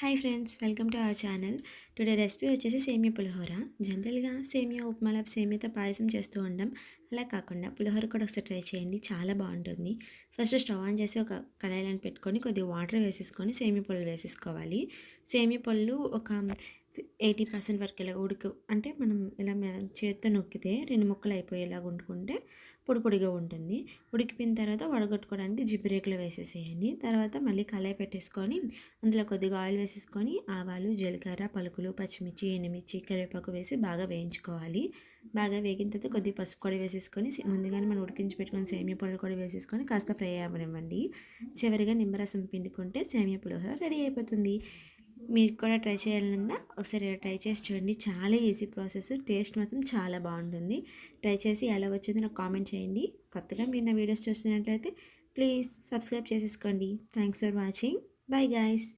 Hi friends welcome to our channel today recipe వచ్చేసి సేమియా పులిహోర. జనరల్గా సేమియా ఉప్మాల సేమియాతో పాయసం చేస్తూ ఉంటాం అలా కాకుండా పులిహోర కూడా ఒకసారి ట్రై చేయండి. చాలా బాగుంటుంది. ఫస్ట్ స్టవ్ ఆన్ చేసి ఒక కళాయిలను పెట్టుకొని కొద్దిగా వాటర్ వేసేసుకొని సేమియా పళ్ళు వేసేసుకోవాలి. సేమియా పళ్ళు ఒక ఎయిటీ పర్సెంట్ వరకు ఇలా ఉడుకు అంటే మనం ఇలా చేత్తో నొక్కితే రెండు ముక్కలు అయిపోయేలాగా వండుకుంటే పొడి పొడిగా ఉంటుంది. ఉడికిపోయిన తర్వాత వడగొట్టుకోవడానికి జిబ్బు వేసేసేయండి. తర్వాత మళ్ళీ కళాయి పెట్టేసుకొని అందులో కొద్దిగా ఆయిల్ వేసేసుకొని ఆవాలు జీలకర్ర పలుకులు పచ్చిమిర్చి ఎండుమిర్చి కరివేపాకు వేసి బాగా వేయించుకోవాలి. బాగా వేగిన తర్వాత కొద్దిగా పసుపు కూడా వేసేసుకొని ముందుగానే మనం ఉడికించి పెట్టుకొని సేమియా పొడి కూడా వేసేసుకొని కాస్త ఫ్రై అవ్వనివ్వండి చివరిగా నిమ్మరసం పిండుకుంటే సేమియా పులిహోర రెడీ అయిపోతుంది. మీరు కూడా ట్రై చేయాలనుందా ఒకసారి ట్రై చేసి చూడండి. చాలా ఈజీ ప్రాసెస్. టేస్ట్ మాత్రం చాలా బాగుంటుంది. ట్రై చేసి ఎలా వచ్చిందో నాకు కామెంట్ చేయండి. కొత్తగా మీరు నా వీడియోస్ చూస్తున్నట్లయితే ప్లీజ్ సబ్స్క్రైబ్ చేసేసుకోండి. Thanks for watching. Bye guys.